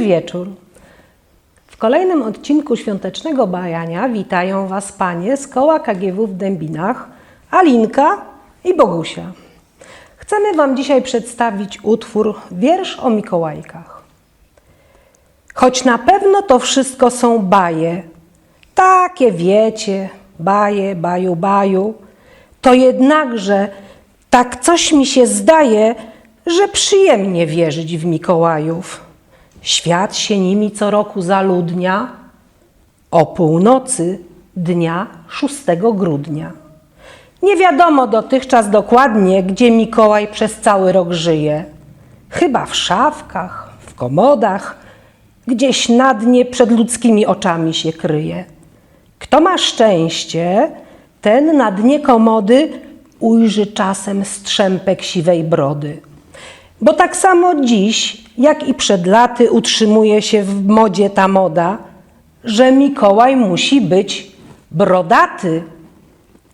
wieczór. W kolejnym odcinku Świątecznego Bajania witają Was panie z koła KGW w Dębinach, Alinka i Bogusia. Chcemy Wam dzisiaj przedstawić utwór Wiersz o Mikołajkach. Choć na pewno to wszystko są baje, takie wiecie, baje, baju, baju, to jednakże tak coś mi się zdaje, że przyjemnie wierzyć w Mikołajów. Świat się nimi co roku zaludnia o północy dnia 6 grudnia. Nie wiadomo dotychczas dokładnie, gdzie Mikołaj przez cały rok żyje. Chyba w szafkach, w komodach, gdzieś na dnie przed ludzkimi oczami się kryje. Kto ma szczęście, ten na dnie komody ujrzy czasem strzępek siwej brody. Bo tak samo dziś, jak i przed laty, utrzymuje się w modzie ta moda, że Mikołaj musi być brodaty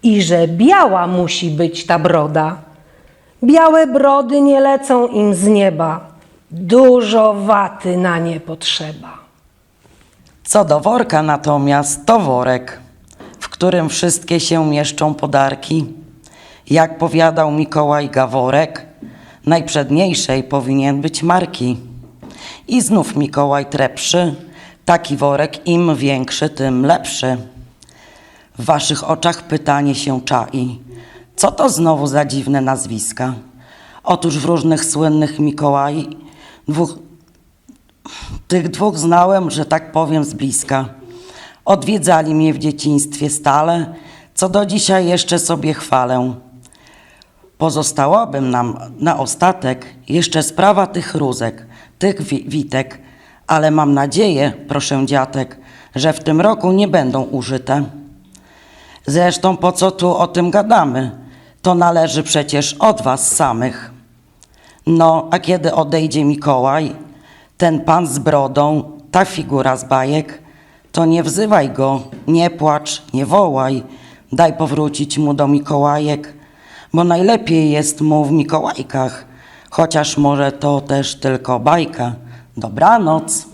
i że biała musi być ta broda. Białe brody nie lecą im z nieba, dużo waty na nie potrzeba. Co do worka natomiast, to worek, w którym wszystkie się mieszczą podarki. Jak powiadał Mikołaj Gaworek, najprzedniejszej powinien być marki. I znów Mikołaj trepszy, taki worek im większy, tym lepszy. W waszych oczach pytanie się czai. Co to znowu za dziwne nazwiska? Otóż w różnych słynnych Mikołaj dwóch tych dwóch znałem, że tak powiem, z bliska. Odwiedzali mnie w dzieciństwie stale, co do dzisiaj jeszcze sobie chwalę. Pozostałabym nam na ostatek jeszcze sprawa tych rózek, tych wi- witek, ale mam nadzieję, proszę dziatek, że w tym roku nie będą użyte. Zresztą po co tu o tym gadamy? To należy przecież od was samych. No, a kiedy odejdzie Mikołaj, ten pan z brodą, ta figura z bajek, to nie wzywaj go, nie płacz, nie wołaj, daj powrócić mu do Mikołajek, bo najlepiej jest mu w Mikołajkach, chociaż może to też tylko bajka. Dobranoc.